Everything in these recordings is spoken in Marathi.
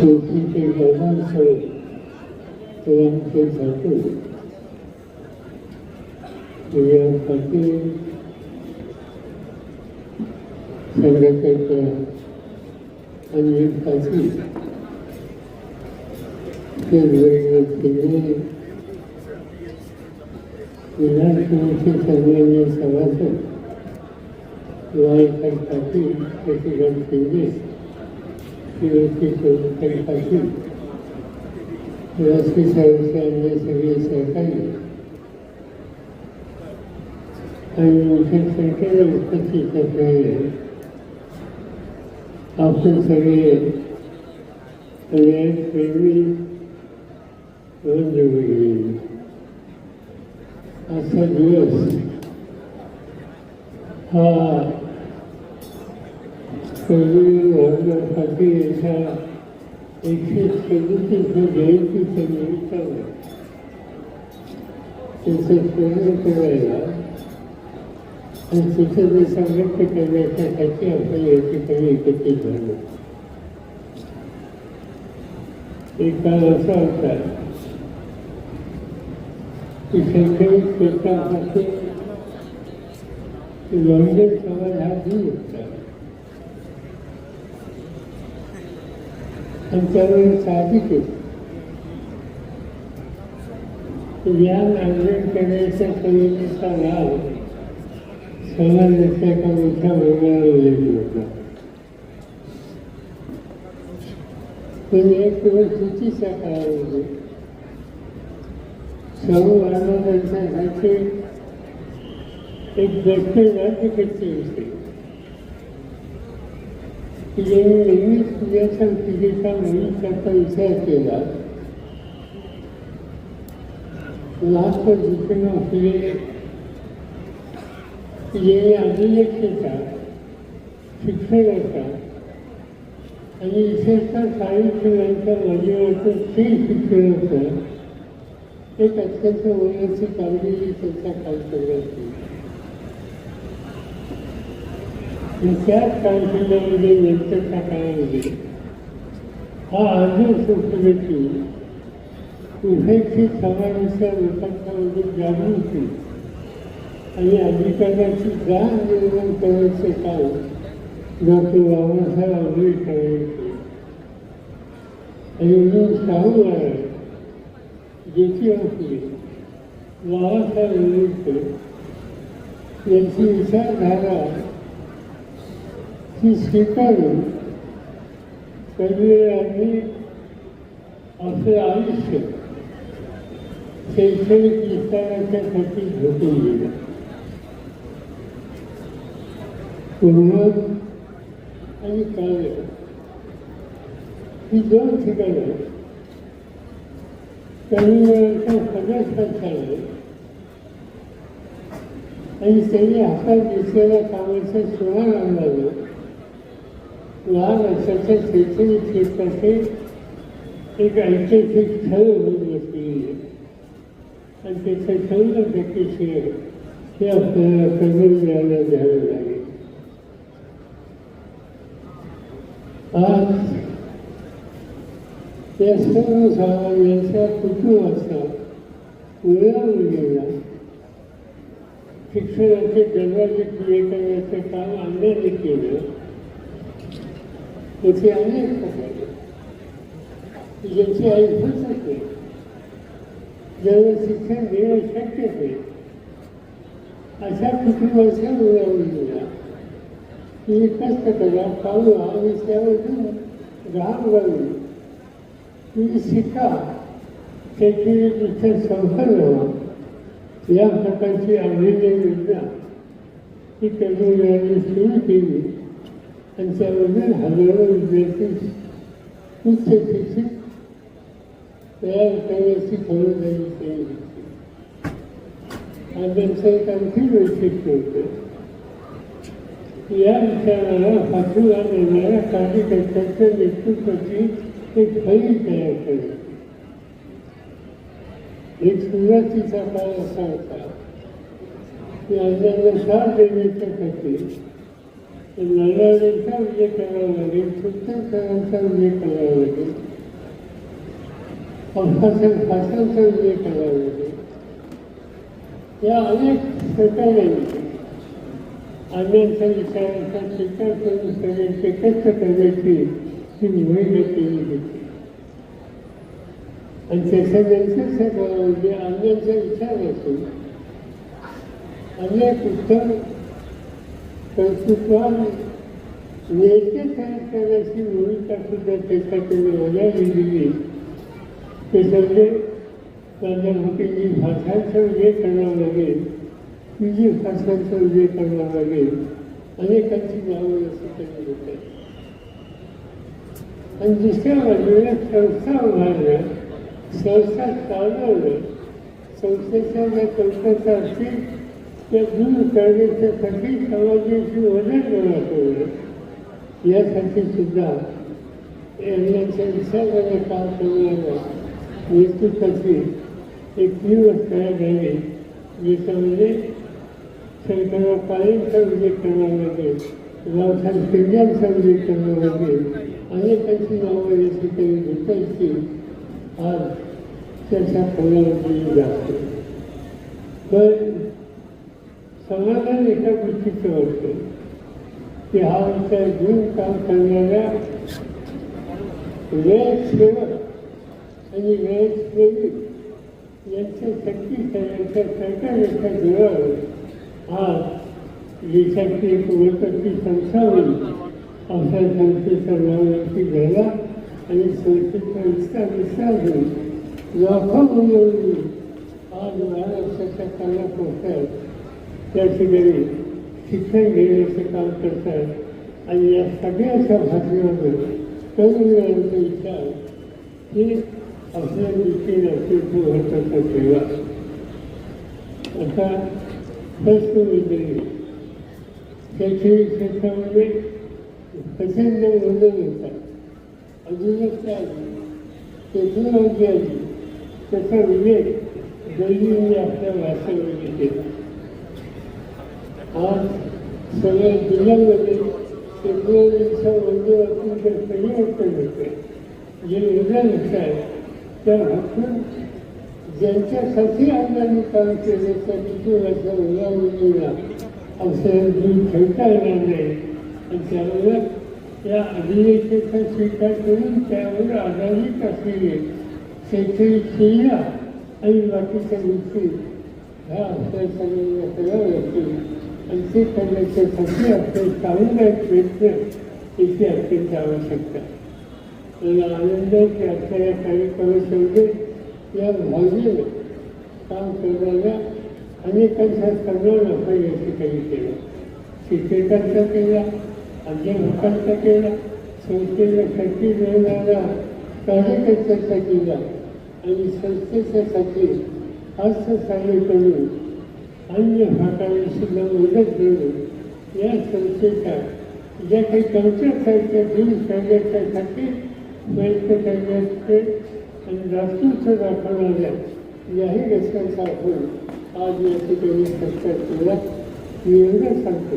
शेतीचे प्रधान स्थळ ते आमचे ठाकूर यासाठी संघटनेच्या आणि पाटील वेगवेगळे केंद्रे विधानसभेचे सन्मान्य सभासद लालकाई पाटील शशिकांत शिंदे श्रीमती सोनकाई पाहिजे व्यवस्थित अन्य सगळे सहकारी आणि मोठ्या संख्येने उपस्थित असलेले आपण सगळे प्रेमी बंधू असा दिवस हा कवी मोहम्मद एका एकशे सदुसष्ट जयंतीच्या निमित्तानं त्यांचं स्मरण करायला आणि तिचं ते करण्यासाठी आपण या ठिकाणी एकत्रित झालो एक काळ असा होता की शैक्षणिक क्षेत्रासाठी लॉन्डन समाज हा दूर होता आणि त्यावेळी साहजिक ज्ञान अर्जन करण्याच्या कलेचा लाभ समाजाच्या एका मोठ्या वर्गाला मिळत होता पण एक परिस्थितीच्या काळामध्ये सर्व मानवांच्यासाठी एक दक्षिण राज्यकर्ते होते. की ज्यांनी नेहमीच तुझ्याच्या पिढीचा विचार केला लाख दिशेनं असलेले की ज्यांनी अभिलेखेचा शिक्षणाचा आणि विशेषतः साहित्याच्या मजेवरचं ते शिक्षण होतं एक अत्यंत वयाची कामगिरी त्यांच्या कालखंडात केली आणि त्याच कालखंडामध्ये नंतरच्या काळामध्ये हा आदर्श संसदेची उभयची समाजाच्या लोकांच्या जागृती आणि अधिकाराची जाण निर्माण करण्याचे काम डॉक्टर बाबासाहेब आंबेडकर यांनी आणि म्हणून शाहू महाराज ज्योती फुले बाबासाहेब आंबेडकर यांची विचारधारा ही स्वीकारून कविरांनी आपले आयुष्य शैक्षणिक विस्ताराच्यासाठी झोपून दिलं पूर्ण आणि कार्य ही दोन ठिकाणं कविवरांच्या सगळ्याच पक्षाने आणि त्यांनी हातात घेतलेल्या कामाच्या सुमार अंदाज लहान असल्याच्या शैक्षणिक क्षेत्राचे एक ऐतिहासिक स्थळ होऊन बसलेली आहे आणि त्याचं शंभर टक्के हे आपल्याला लागेल आज या सर्व कुटुंबाचा शिक्षणाचे दरवाजे खुले करण्याचं काम केलं Porque aí ele consegue. E gente é aí muito tranquilo. E aí se entendeu, eu já quebrei. Até a você não é original. É e depois que eu falo algo, isso é original. Grava ali. E se cá, tem que ir de atenção não. E a frequência é a vida é E que não é isso, त्यामधून हजारो विद्यार्थी उच्च शिक्षित तयार करण्याची खबरदारी केली होती आणि त्यांचं एक आणखी वैशिष्ट्य होतं या विचाराला पाठिंबा देणाऱ्या कार्यकर्त्यांच्या नेतृत्वाची एक फळी तयार केली एक सुरुवातीचा काळ असा होता की अण्णांना साथ देण्याच्यासाठी नरवाड्यांचा विजय करावा लागेल सुलतानकरांचा विजय करावा लागेल भाषण भाषांचा विजय करावा लागेल या अनेक सरकारांनी अन्यांचा विचारांचा शिकार करून सगळ्यांचे कष्ट करण्याची ही मोहीम केली होती आणि त्याच्यानंतर सरकारामध्ये अन्यांचा विचार असून अनेक उत्तम कर्तृत्वान नेते तयार करण्याची भूमिका सुद्धा त्याच्याकडे वजावली दिली त्याच्यामध्ये माझ्या मुलींनी भाषांचा विजय करावा लागेल तुझी भाषांचा विजय करावा लागेल अनेकांची नावं असं त्यांनी होतं आणि दुसऱ्या बाजूला संस्था उभारल्या संस्था चालवलं संस्थेच्या ज्या कल्पना असतील त्या दूर करण्याच्यासाठी समाजाची वजन गोळा करणं यासाठी सुद्धा यांच्या विचाराने काम करणाऱ्या नेतृत्वाची एक दिवस तयार झाली ज्याच्यामध्ये सरकारला काळेंचा विजय करावा लागेल रावसाहेब पेंड्यांचा विजय करावा लागेल अनेकांची नावं या ठिकाणी भेटायची आज चर्चा करण्यात गेली पण समाधान एका गोष्टीचं वाटतं. की हा विचार घेऊन काम करणाऱ्या वेळ आणि वेळ यांच्या शक्ती यांच्या सरकारच्या जोरावर हा देशाची एक वैकल्पिक संस्था होईल असा संस्थेचं नाव नक्की घ्यायला आणि संस्थेचा इतका विस्तार होईल. लाखो मुलं आज महाराष्ट्राच्या कानाकोपऱ्यात त्या ठिकाणी शिक्षण घेण्याचं काम करत आहेत आणि या सगळ्याच्या भाषणावर तरुणांचा विचार हे आपल्या दृष्टीने तीर्थ महत्त्वाचा ठेवा. आता प्रश्न म्हणजे शैक्षणिक क्षेत्रामध्ये प्रचंड बदल होतात. अजूनच काय? टेक्नॉलॉजी आली. त्याचा विवेक दैनंदिन आपल्या भाषेमध्ये केला आज सगळ्या जिल्ह्यांमध्ये टेक्नॉलॉजीचा म्हणजे अत्यंत परिवर्तन होतं जे उदाहरण आहे त्या भरपूर ज्यांच्यासाठी आम्ही काम केलं त्या कुटुंबाच्या उदाहरणीला अवसर दूर ठेवता येणार नाही. आणि त्यामुळे या अभिनेतेचा स्वीकार करून त्यावर आधारित असलेले शैक्षणिक सुविधा आणि बाकीच्या गोष्टी ह्या अभ्यासाला कराव्या लागतील आणि ते करण्याच्यासाठी आपले सामुदायिक प्रयत्न इथे अत्यंत आवश्यकता मला आनंद आहे की आजच्या या कार्यक्रमामध्ये या भावनेनं काम करणाऱ्या अनेकांचा सन्मान आपण या ठिकाणी केला शिक्षकांचा केला अध्यापकांचा केला संस्थेला शक्ती देणाऱ्या कार्यकर्त्याचा केला आणि संस्थेच्यासाठी अर्थसहाय्य करून अन्य भागाने सुद्धा मदत करून या संस्थेच्या ज्या काही कमतरता आहेत त्या दूर करण्याच्यासाठी प्रयत्न करण्याचे आणि राष्ट्रत्व दाखवणाऱ्या याही घटकांचा आपण आज या ठिकाणी चर्चा केला. मी एवढं सांगतो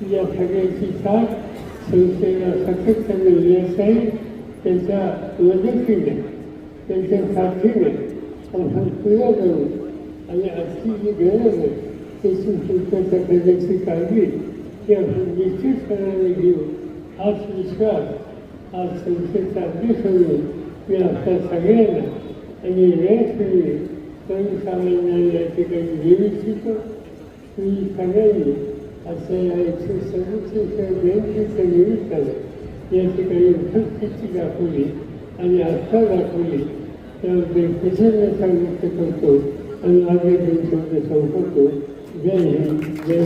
की या सगळ्याची साथ संस्थेला सातत्याने यश आहे त्यांच्या मदतीने त्यांच्या साथीने आपण पुढे जाऊ. आणि आजची जी गरज आहे त्याची तुमच्या करण्याची काळजी ती आपण निश्चितपणाने घेऊ हाच विश्वास आज संस्थेचा अध्यक्ष म्हणून मी आपल्या सगळ्यांना आणि वेळोवेळी सर्वसामान्यांना या ठिकाणी देऊ इच्छितो तुम्ही सगळ्यांनी अशा या एकशे सदुसष्ट जयंतीच्या निमित्तानं या ठिकाणी उपस्थिती दाखवली आणि आस्था दाखवली. त्याबद्दल कृतज्ञता व्यक्त करतो. आणि माझे दोन शब्द संपवतो जय हिंद जय